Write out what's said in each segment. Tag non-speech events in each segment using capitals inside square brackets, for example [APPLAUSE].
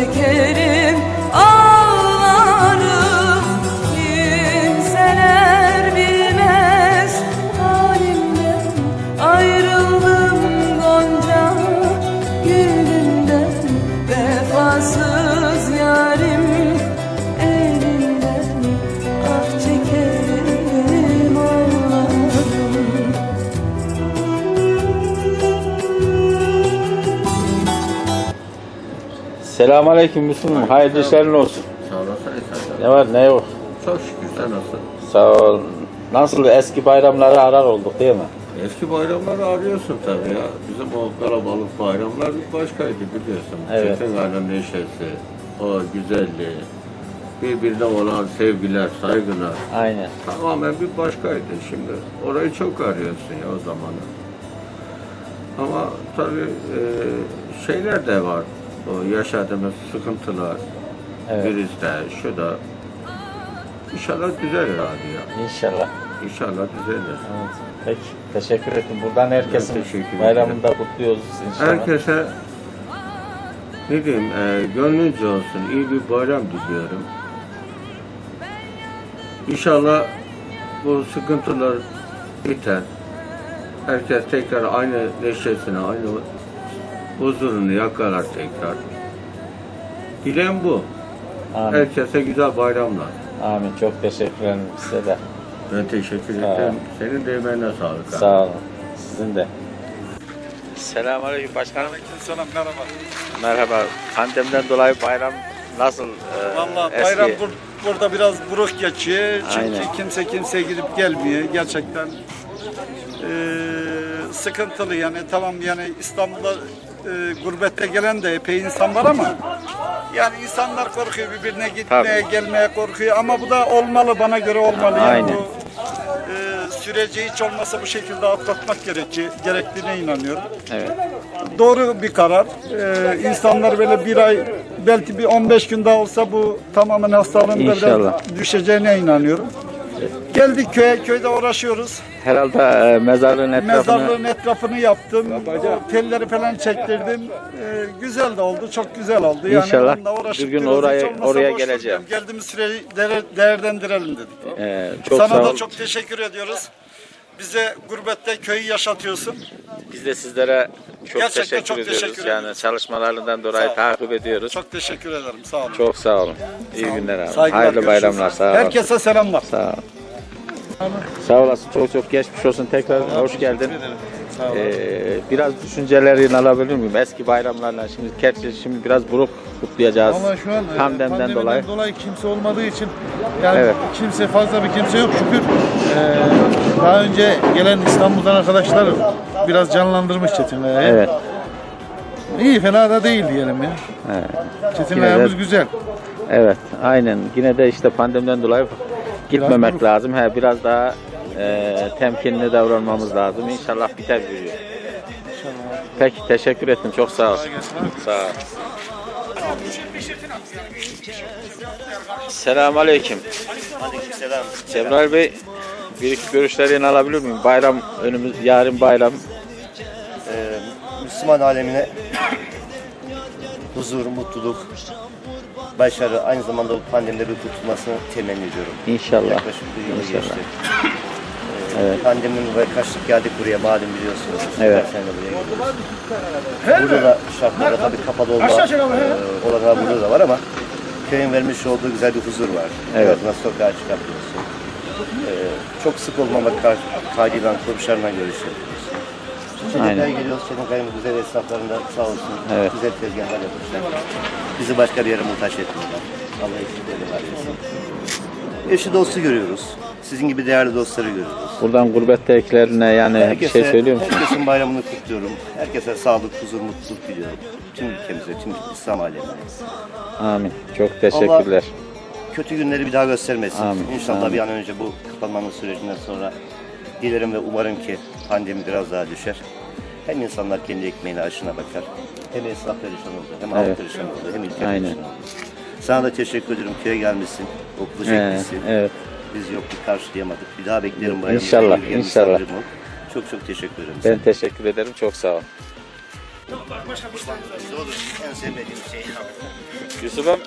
çekerim Selamünaleyküm Müslüman. Hayırlı işlerin olsun. Sağ olasın. Ne var ne yok. Çok şükür sen nasılsın? Sağ ol. Nasıl eski bayramları arar olduk değil mi? Eski bayramları arıyorsun tabii ya. Bizim o kalabalık bayramlar bir başkaydı biliyorsun. Evet. Çetin Gayrı'nın neşesi, o güzelliği, birbirine olan sevgiler, saygılar Aynen. tamamen bir başkaydı şimdi. Orayı çok arıyorsun ya o zamanı. Ama tabii e, şeyler de var. O yaşadığımız sıkıntılar, Evet. virüste, şu da. İnşallah düzelir abi ya. İnşallah. İnşallah düzelir. Evet. Peki. Teşekkür ederim. Buradan herkesin teşekkür bayramını da kutluyoruz inşallah. Herkese ne diyeyim, e, gönlünce olsun, iyi bir bayram diliyorum. İnşallah bu sıkıntılar biter. Herkes tekrar aynı neşesine, aynı huzurunu yakalar tekrar. Dileğim bu. Amin. Herkese güzel bayramlar. Amin. Çok teşekkür ederim size de. Ben teşekkür Sağ ol. ederim. Senin de emeğine sağlık. abi. Sağ olun. Sizin de. Selamünaleyküm başkanım. Selam merhaba. Merhaba. Pandemiden dolayı bayram nasıl? e, Vallahi eski? bayram bur- burada biraz buruk geçiyor. Çünkü Aynen. kimse kimseye gidip gelmiyor. Gerçekten eee, sıkıntılı yani tamam yani İstanbul'da eee, gurbette gelen de epey insan var ama yani insanlar korkuyor birbirine gitmeye Tabii. gelmeye korkuyor ama bu da olmalı bana göre olmalı. Yani Aynen. bu eee, süreci hiç olmasa bu şekilde atlatmak gerekli, gerektiğine inanıyorum. Evet. Doğru bir karar. Ee, insanlar böyle bir ay belki bir 15 gün daha olsa bu tamamen hastalığın da İnşallah. biraz düşeceğine inanıyorum. Geldik köye, köyde uğraşıyoruz. Herhalde e, mezarlığın etrafını Mezarlığın etrafını yaptım. O telleri falan çektirdim. Ee, güzel de oldu, çok güzel oldu. Yani İnşallah onunla uğraşıp bir gün biraz hiç oraya- olmasa oraya boş geleceğim. durmayalım. Geldiğimiz süreyi değer- değerlendirelim dedik. e, çok Sana sağ da ol. çok teşekkür ediyoruz. Bize gurbette köyü yaşatıyorsun. Biz de sizlere çok Gerçekten teşekkür çok ediyoruz. teşekkür yani çalışmalarından dolayı Sağ ol. takip ediyoruz. Çok, Çok teşekkür ederim. Sağ olun. sağ olun. İyi günler abi. Saygılar, Hayırlı görüşürüz. bayramlar. Sağ olun. Herkese selamlar. Sağ ol. Sağ olasın. Çok çok geçmiş olsun. Tekrar hoş geldin. Ee, biraz düşüncelerini alabilir miyim? Eski bayramlarla şimdi gerçi şimdi biraz buruk kutlayacağız. Valla şu an e, Pandemiden pandemiden dolayı. kimse olmadığı için yani Evet. kimse fazla bir kimse yok şükür. Ee, daha önce gelen İstanbul'dan arkadaşlar biraz canlandırmış Çetin Kaya'yı. Evet. İyi fena da değil diyelim ya. Çetin Yine de- Kaya'mız güzel. Evet. Aynen. Yine de işte pandemiden dolayı gitmemek buruk. lazım. He, biraz daha e, temkinli davranmamız lazım. İnşallah biter bir gün. Peki teşekkür ettim. Çok sağ ol. Sağ ol. Selamun Aleyküm. Aleykümselam. Cebrail Bey, bir iki görüşlerini alabilir miyim? Bayram önümüz, yarın bayram. Ee, Müslüman alemine huzur, mutluluk, başarı, aynı zamanda bu pandemide bir kurtulmasını temenni ediyorum. İnşallah. Yaklaşık bir yıl İnşallah. geçti. Ee, Pandeminin dolayı kaçtık geldik buraya malum biliyorsunuz. Evet. De buraya. Burada da şartlarda tabii kapalı olma e, olanağı burada da var ama köyün vermiş olduğu güzel bir huzur var. Evet. Birazdan sokağa çıkabiliyorsun. Ee, çok sık olmamak kaydıyla komşularla görüşebiliyorsun. Aynen. Çocuklar geliyoruz, Çetin güzel esnaflarında sağ olsun. Evet. Güzel tezgahlar yapmışlar. Bizi başka bir yere muhtaç etmiyorlar. Allah eksikleri var etsin. Eşi dostu görüyoruz. Sizin gibi değerli dostları görüyoruz. Buradan gurbettekilerine yani bir şey söylüyor musun? Herkesin bayramını kutluyorum. Herkese sağlık, huzur, mutluluk diliyorum. Tüm ülkemize, tüm İslam alemine. Amin. Çok teşekkürler. Kötü günleri bir daha göstermesin. Amin, İnşallah amin. bir an önce bu kapanmanın sürecinden sonra dilerim ve umarım ki pandemi biraz daha düşer. Hem insanlar kendi ekmeğine aşına bakar. Hem esnaf perişan olur, hem halk Evet. perişan olur, hem ülke Aynen. perişan olur. Sana da teşekkür ederim. Köye gelmişsin. Okulu Ee, çekmişsin. evet. Biz yoktuk karşılayamadık. Bir daha beklerim bayramı. İnşallah, Gelin, inşallah. misafirim ol. Çok çok teşekkür ederim. Ben teşekkür ederim. Çok sağ ol. En sevmediğim şey. Yusuf'um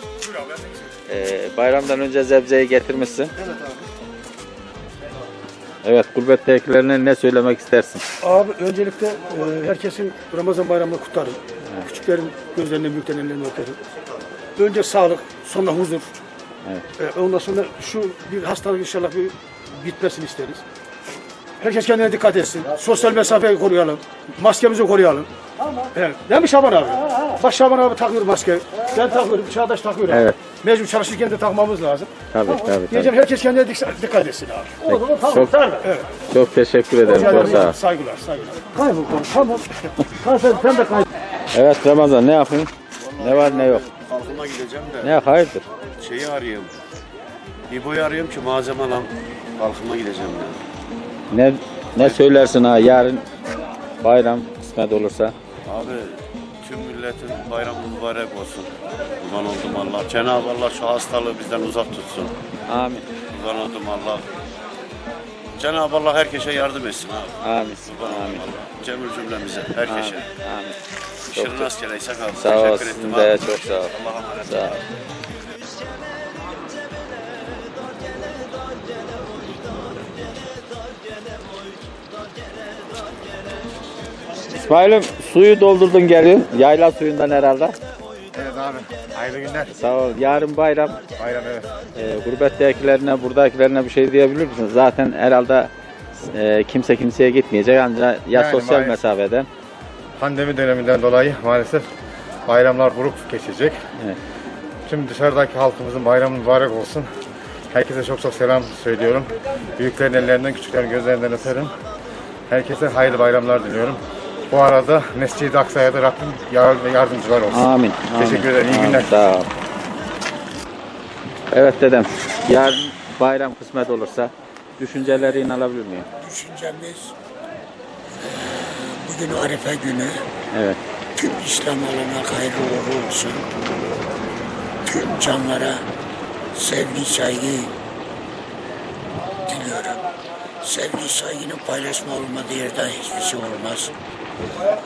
e, bayramdan önce zebzeyi getirmişsin. Evet abi. Evet gurbettekilerine ne söylemek istersin? Abi öncelikle e, herkesin Ramazan bayramını kutlarım. Küçüklerin gözlerinden büyüklerin ellerinden öperim. Önce sağlık, sonra huzur. E, ondan sonra şu bir hastalık inşallah bir bitmesini isteriz. Herkes kendine dikkat etsin. Sosyal mesafeyi koruyalım. Maskemizi koruyalım. Evet. Değil mi Şaban abi? Bak Şaban abi takıyor maske. Ben takıyorum, Çağdaş takıyor. abi. Evet. Mecbur çalışırken de takmamız lazım. Tabii tabii. tabii. Diyeceğim herkes kendine dik- dikkat etsin abi. O zaman tamam. Çok- Evet. Çok teşekkür ederim. Çok sağ ol. Saygılar, saygılar. Kaybol tamam. Tamam sen, sen de kaybol. Evet Ramazan ne yapayım? Ne var ne yok? Kalkıma gideceğim de Ne hayırdır? şeyi arıyorum. İbo'yu arıyorum ki malzeme alam. Kalkıma gideceğim ya. Ne ne söylersin ha yarın bayram kısmet olursa? Abi tüm milletin bayramı mübarek olsun. Kurban oldum Allah. Cenab-ı Allah şu hastalığı bizden uzak tutsun. Amin. Kurban oldum Allah. Cenab-ı Allah herkese yardım etsin abi. Amin. Kurban oldum Amin. Allah. Cemil cümlemize, herkese. Amin. İşin rast geleyse kalk. Sağ ol Teşekkür sizin ettim de abi. çok sağ ol. Allah'a emanet. Sağ ol. İsmail'im suyu doldurdun geliyorsun. Yayla suyundan herhalde. Evet abi. Hayırlı günler. Sağ ol. Yarın bayram. Bayram evet. E, gurbettekilerine, buradakilerine bir şey diyebilir misiniz? Zaten herhalde e, kimse kimseye gitmeyecek ancak ya Yani sosyal bayram- mesafeden. Pandemi döneminden dolayı maalesef bayramlar buruk geçecek. Evet. Tüm dışarıdaki halkımızın bayramı mübarek olsun. Herkese çok çok selam söylüyorum. Büyüklerin ellerinden, küçüklerin gözlerinden öperim. Herkese hayırlı bayramlar diliyorum. Bu arada Mescid-i Aksa'ya da Rabbim yardımcılar olsun. Amin. Teşekkür ederim. İyi günler. Sağ ol. Evet dedem. Yarın bayram kısmet olursa düşüncelerini alabilir miyim? düşüncemiz bugün Arife günü Evet. tüm İslam alana hayırlı uğurlu olsun. Tüm canlara sevgi, saygı diliyorum. Sevgi, saygının paylaşma olmadığı yerde hiçbir şey olmaz.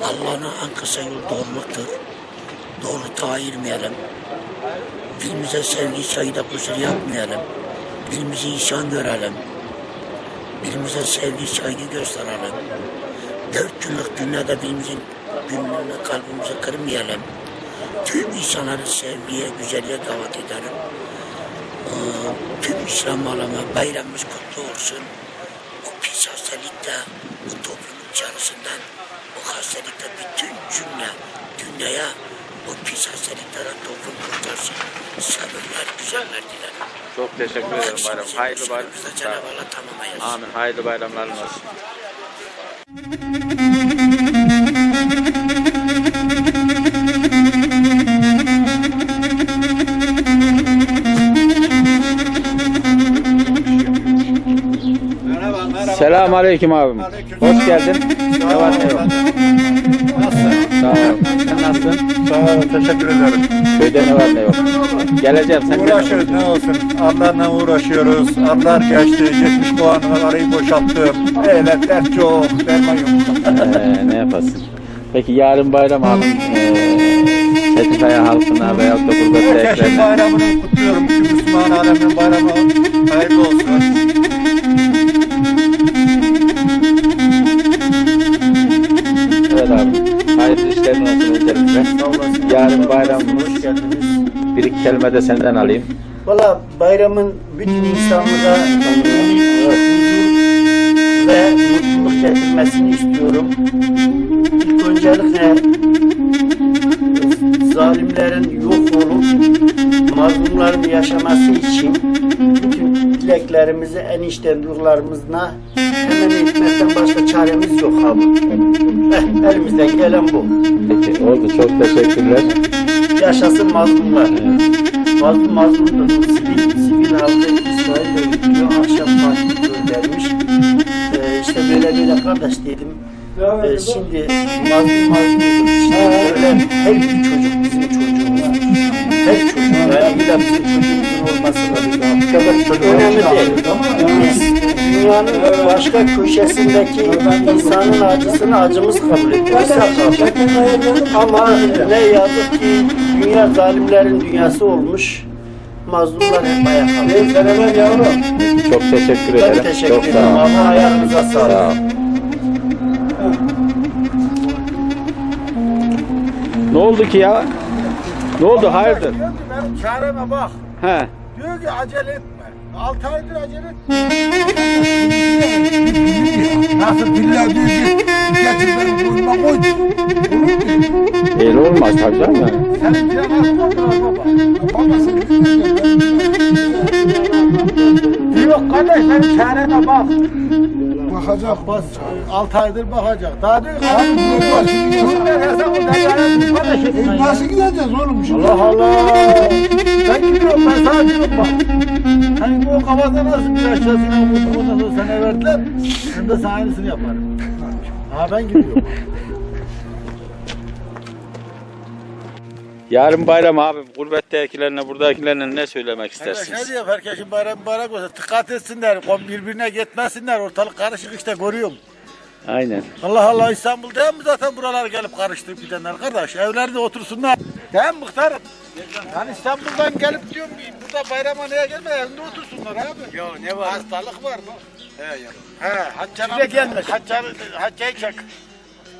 Allah'ın en kısa yol doğruluktur. Doğrultuğa ayırmayalım. Dilimize sevgi, saygıda kusur yapmayalım. Dilimizi insan görelim. Birbirimize sevgi, saygı gösterelim. Dört günlük dünyada birbirimizin gönlünü, kalbimizi kırmayalım. Tüm insanları sevgiye, güzelliğe davet ederim. Ee, tüm İslam alemi bayramımız kutlu olsun. Bu pis hastalıkta, bu toplumun içerisinden, hastalıkta bütün cümle dünyaya bu pis hastalıklardan toplum kurtarsın. Sabırlar, güzeller dilerim. Çok teşekkür ederim bayram. Hayırlı bayram. Başımızda Cenab-ı Allah tamamlayasın. Amin. Hayırlı bayramlar olsun. Selam aleyküm abim. Hoş geldin. Ne var ne yok. Sağ ol. Sen nasılsın? Sağ olun. Teşekkür ederim. Köyde ne var ne yok. Geleceğim. Sen de- Uğraşıyoruz ne olsun. Allah'la uğraşıyoruz. Allah geçti. 70 puanlar arayı boşalttım. Dert çok. Derman yok. Ee, ne yapasın? Peki yarın bayram abim. Ee, Çetinkaya halkına veyahut da Herkesin gurbettekilerine. bayramını kutluyorum. Bütün Müslüman alemin bayramı hayırlı olsun. Hayırlı. Yarın bayramımız. Bir iki kelime de senden alayım. Valla bayramın bütün insanlara huzur ve mutluluk getirmesini istiyorum. İlk öncelikle zalimlerin yok olup mazlumların yaşaması için bütün dileklerimizi en içten duygularımızla hemen etmekten başka çaremiz yok abi. Eh, elimizden gelen bu. Peki oldu. Çok teşekkürler. Yaşasın mazlumlar. Mazlum mazlumdur. Sivil, sivil halkı İsrail'de gidiyor. Akşam parti göndermiş. Ee, işte böyle böyle kardeş dedim. Ee, şimdi mazlum mazlumdur. İşte böyle her bir çocuk bizim çocuğumuz. Her bir de bir çocuğumuzun olması lazım. Önemli değil. Dünyanın başka köşesindeki insanın acısını acımız kabul ediyoruz. Ama ne yazık ki dünya zalimlerin dünyası olmuş. Mazlumlar hep ayakta. Çok teşekkür Ben ederim. teşekkür Çok sağ ederim. ol. Allah ayağınıza sağlık. Sağ ol. Ne oldu ki ya? Ne oldu? Hayırdır? Benim çareme bak. He. Diyor ki acele etme. 6 aydır acele etme. Nasıl billa diyor ki getir beni burnuma koy. Öyle olmaz. Senin baba? Babasını Yok kardeş benim çareme bak. Bakacak bas. 6 aydır bakacak. Daha diyor ki abi bu kardeş. Nasıl gideceğiz oğlum şimdi? Allah Allah. Ben gidiyorum ben sana diyorum bak. Bu kafada nasıl bir aşağısına ondan sonra sana verdiler. Ben de sana aynısını yaparım. Ha ben gidiyorum. Yarın bayram abim. Gurbettekilerine, buradakilerine ne söylemek istersiniz? Ne diyeyim herkesin bayramı mübarek olsun. Dikkat etsinler, birbirine gitmesinler. Ortalık karışık işte görüyorum. Aynen. Allah Allah İstanbul değil mi zaten buralara gelip karıştırıp gidenler kardeş? Evlerde otursunlar. Değil mi muhtarım? Yani İstanbul'dan gelip diyorum burada bayrama neye gelme evinde otursunlar abi. Ya ne var? Hastalık var mı? He ya. He Haccan Size gelme. Haccan, Hacca'yı çek.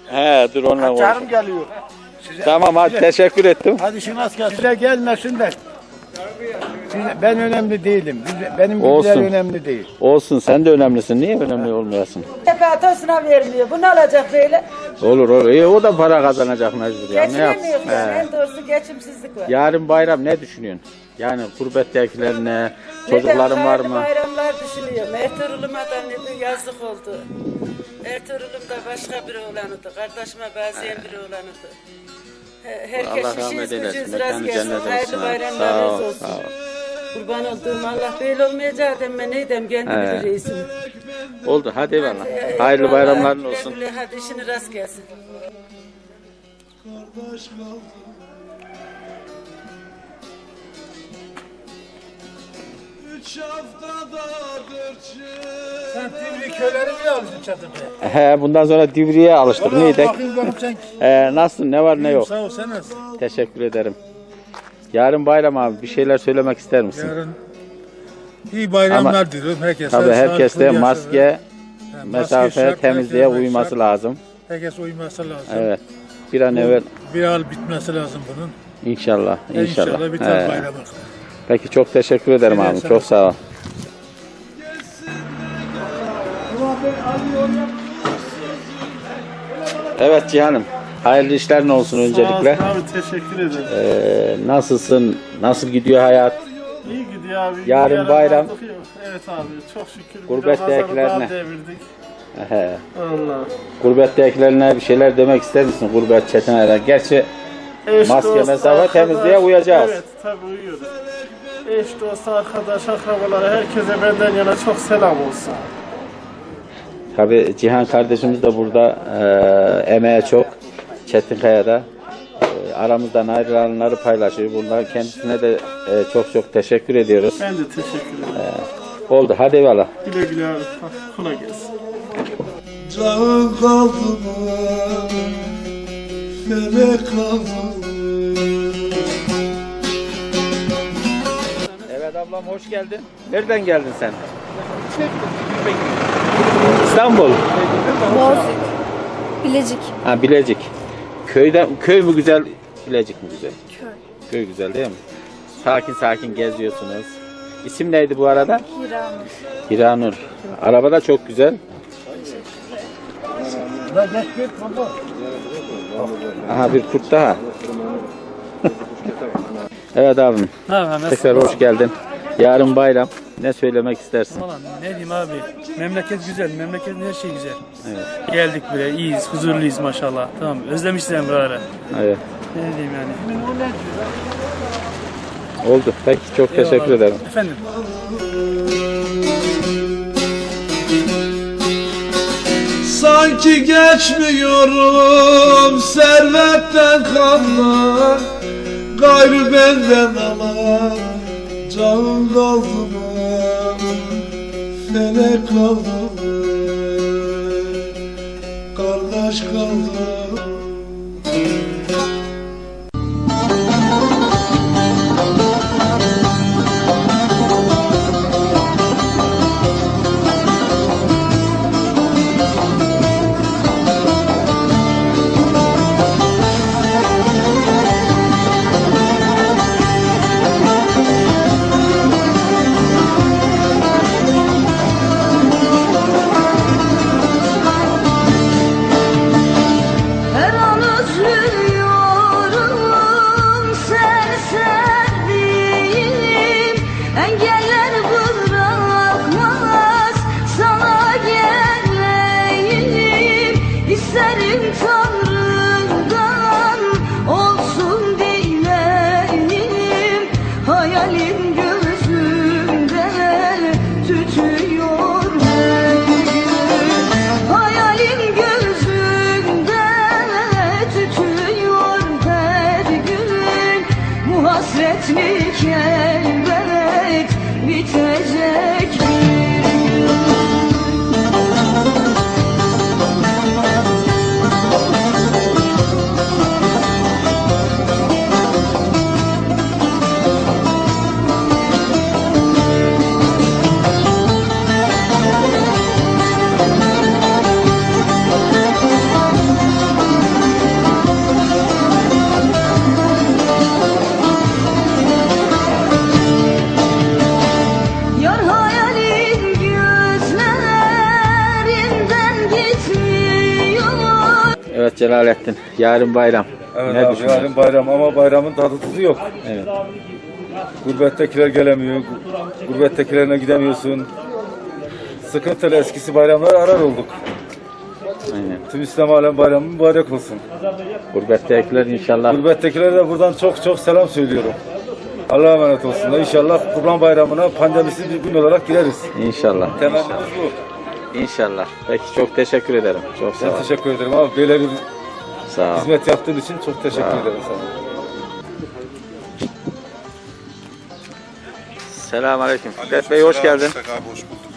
He dur onunla. Haccarım geliyor. Tamam hadi teşekkür ettim. Hadi şimdi az gelsin. Size gelmesinler. Size- ben önemli değilim. Bize- Benim Olsun. önemli değil. Olsun sen de önemlisin. Niye önemli olmayasın? Tefatosuna vermiyor. Bu ne olacak böyle? Olur olur. İyi o da para kazanacak mecbur ya. Ne yapsın? Geçinemiyor yani. He. En doğrusu geçimsizlik var. Yarın bayram ne düşünüyorsun? Yani gurbettekilerine çocukların var mı? bayramlar düşünüyorum. Ertuğrul'uma da ne de yazık oldu. Ertuğrul'um da başka bir oğlanıydı. Kardeşime benzeyen bir oğlanıydı. He- Herkes Allah rahmet işiniz eylesin. gücünüz rast Mekanı gelsin. cennet olsun. Hayırlı ha. bayramlarınız Sağ ol. olsun. Sağ ol. Kurban olduğum Allah böyle olmayacak deme neydem kendi He. bilir. Oldu hadi eyvallah. Ee, Hayırlı bayramların güle olsun. güle, Hadi işini rast gelsin. Sen Divri köyleri mi alıyorsun çadırda? He bundan sonra Divri'ye alıştık. Neydik? Bakayım bakayım sen. He, nasılsın? Ne var ne yok? Sağ ol sen nasılsın? Teşekkür ederim. Yarın bayram abi bir şeyler söylemek ister misin? Yarın iyi bayramlar diliyorum herkese. Tabii herkes de sağlıklı maske, yaşasın. mesafe, şart, temizliğe herkes uyması şart. lazım. Herkes uyması lazım. Evet. Bir an evvel Bir al bitmesi lazım bunun. inşallah, inşallah. İnşallah biter bayramı. Peki çok teşekkür ederim abi. Çok sağ ol. Evet Cihan'ım. Hayırlı işler olsun öncelikle. Abi teşekkür ederim. Ee, nasılsın? Nasıl gidiyor hayat? İyi gidiyor abi. Yarın Yarın bayram. artık yok. Evet abi çok şükür. Gurbettekilerine. Biraz pazarı daha devirdik. He. Allah. Gurbettekilerine bir şeyler demek ister misin? Gurbet çetinlere. Gerçi Eş, Maske, dost, mesafe, arkadaş- temizliğe uyacağız. Evet tabii uyuyoruz. Eş, dost, arkadaş, akrabalara herkese benden yana çok selam olsun. Tabi Cihan kardeşimiz de burada eee emeğe çok. Çetinkaya'da eee, aramızdan ayrılanları paylaşıyor. Bunlar kendisine de eee, çok çok teşekkür ediyoruz. Ben de teşekkür ederim. Oldu hadi eyvallah. Güle güle abi. Kolay gelsin. Canım kaldı mı? Melek kaldı mı? Evet ablam hoş geldin. Nereden geldin sen? İstanbul. Bilecik. Ha Bilecik. Köyden köy mü güzel, Bilecik mi güzel? Köy. Köy güzel değil mi? Sakin sakin geziyorsunuz. İsim neydi bu arada? Hiranur. Hiranur. Araba da çok güzel. Aha bir kurt daha. [LAUGHS] evet abim. Tekrar hoş geldin. Yarın bayram. Ne söylemek istersin? Valla ne diyeyim abi. Memleket güzel. Memleketin her şey güzel. Evet. Geldik buraya. iyiyiz. Huzurluyuz maşallah. Tamam. Özlemişler buraları. Evet. Ne diyeyim yani. Oldu. Peki çok teşekkür ederim. Efendim. Sanki geçmiyorum servetten kanlar gayrı benden alan Can Felek kaldı? Kardeş kaldı Celalettin. Yarın bayram. Evet ne abi yarın bayram ama bayramın tadı tuzu yok. Evet. Gurbettekiler gelemiyor. gu- Gurbettekilerine gidemiyorsun. Sıkıntılı eskisi bayramları arar olduk. Aynen. Tüm İslam alem bayramı mübarek olsun. Gurbettekiler inşallah Gurbettekilere de buradan çok çok selam söylüyorum. Allah'a emanet olsunlar. İnşallah Kurban Bayramı'na pandemisiz bir gün olarak gireriz. İnşallah. Temennimiz bu. İnşallah. Peki çok teşekkür ederim. Çok sağ Ben ol. teşekkür ederim abi. Böyle bir Sağ ol. hizmet yaptığın için çok teşekkür Sağ ol. ederim sana. Selamünaleyküm. Fikret Bey hoş geldin. Abi hoş bulduk.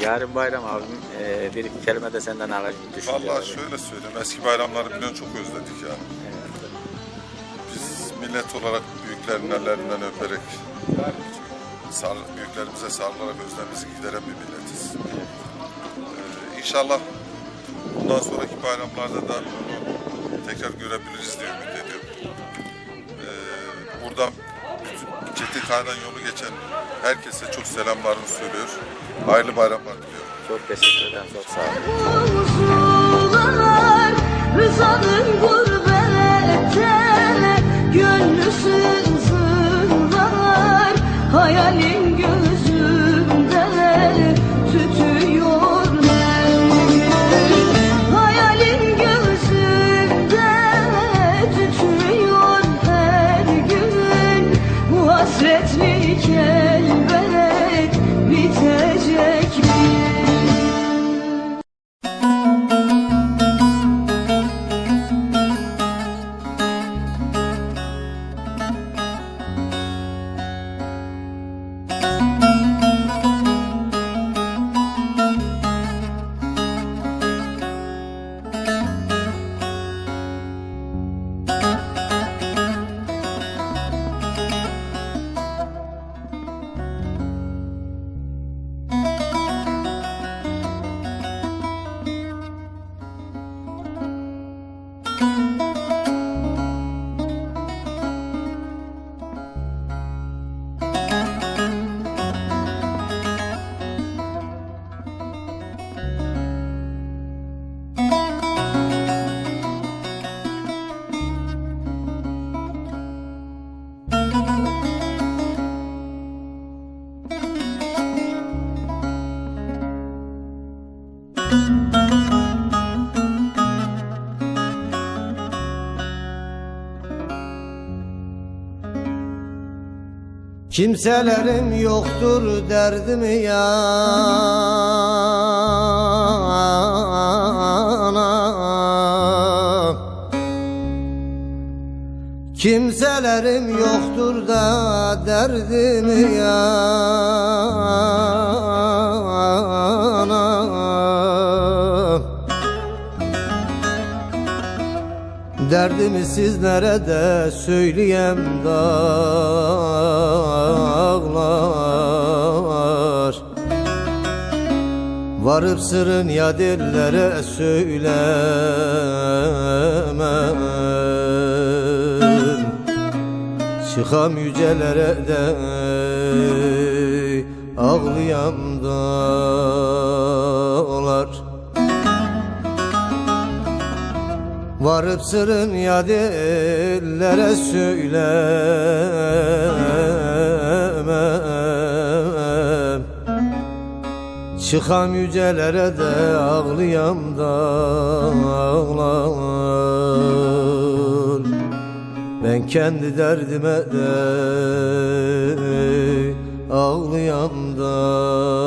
Yarın bayram abim. Ee, bir iki kelime de senden alayım. düşünce Vallahi şöyle söyleyeyim. Eski bayramları biliyorsun çok özledik yani. Biz millet olarak büyüklerin ellerinden öperek sar, büyüklerimize sarılarak özlemimizi gideren bir milletiz. Ee, inşallah bundan sonraki bayramlarda da tekrar görebiliriz diye ümit ediyorum. Ee, buradan bütün Çetinkaya'dan yolu geçen herkese çok selamlarını söylüyor. Hayırlı bayramlar diliyorum. Çok teşekkür ederim. Çok sağ ol. Sular rızanın gurbette 一圈。Kimselerim yoktur derdimi yana Kimselerim yoktur da derdimi yana Derdimi sizlere de söyleyem dağlar? Varıp sırrın ya dillere söylemem. Çıkam yücelere de ağlayam dağlar Varıp sırrın ya dillere söylemem. Çıkam yücelere de ağlayam dağlar Ben kendi derdime de ağlayam dağlar